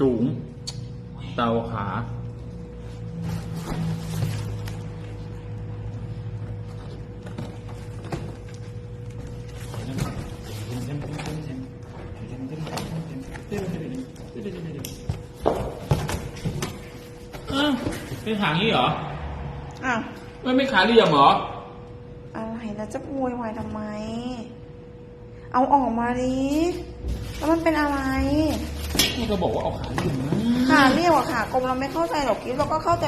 สูง เตาขาอ้าวเป็นหางนี้เหรอ อ้าวไม่ไม่ขาเหลี่ยมเหรอ อะไรแล้วจะโวยวายทำไม เอาออกมาดิแล้วมันเป็นอะไรมั นก็บอกว่าเอาขาเหลี่ยมนะ ขาเรียกว่าขากลมเราไม่เข้าใจหรอกกิ๊ฟเราก็เข้าใจ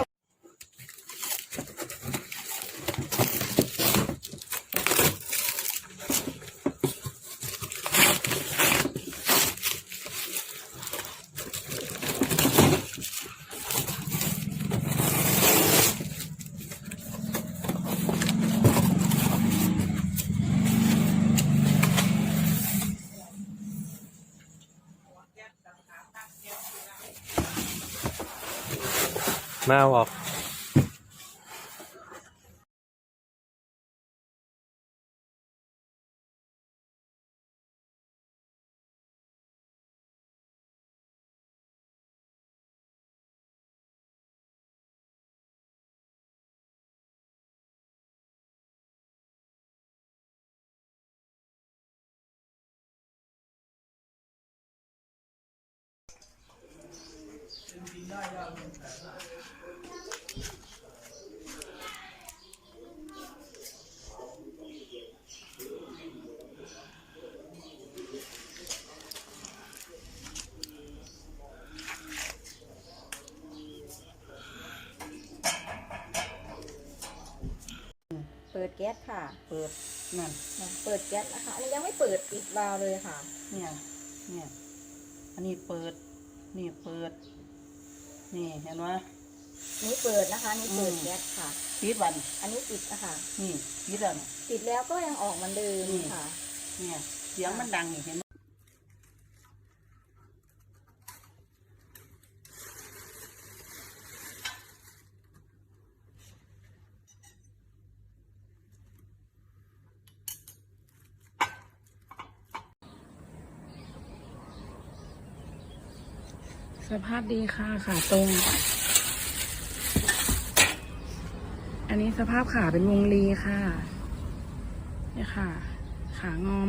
มาบอ ปิดแก๊สค่ะ เปิดนั่นเปิดแก๊สนะคะอันนี้ยังไม่เปิดปิดวาล์วเลยค่ะ เนี่ยเนี่ยอันนี้เปิด นี่เปิด นี่เห็นไหมนี่เปิดนะคะ นี่เปิดอืมแก๊สค่ะปิดวัน อันนี้ปิดนะคะนี่ปิดแล้วเนี่ยปิดแล้วก็ยังออกเหมือนเดิมอืมค่ะ เนี่ยเสียงมันดังนี่เห็นไหม สภาพดีค่ะขาตรง อันนี้สภาพขาเป็นวงรีค่ะเนี่ยค่ะ ขางอม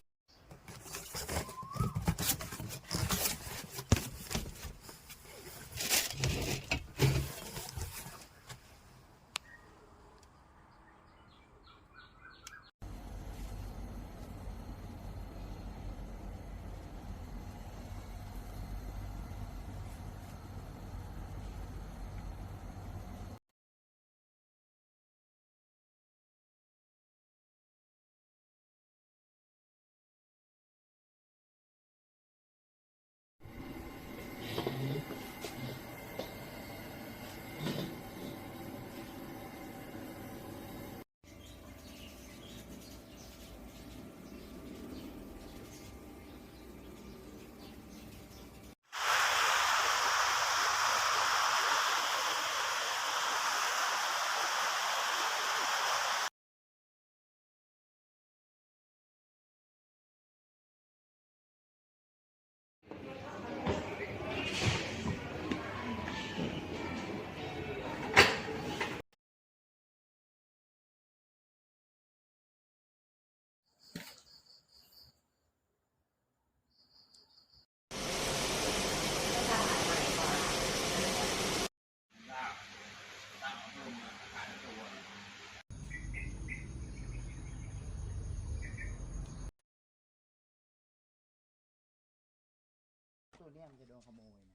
ตัว เนี้ยมันจะโดนขโมย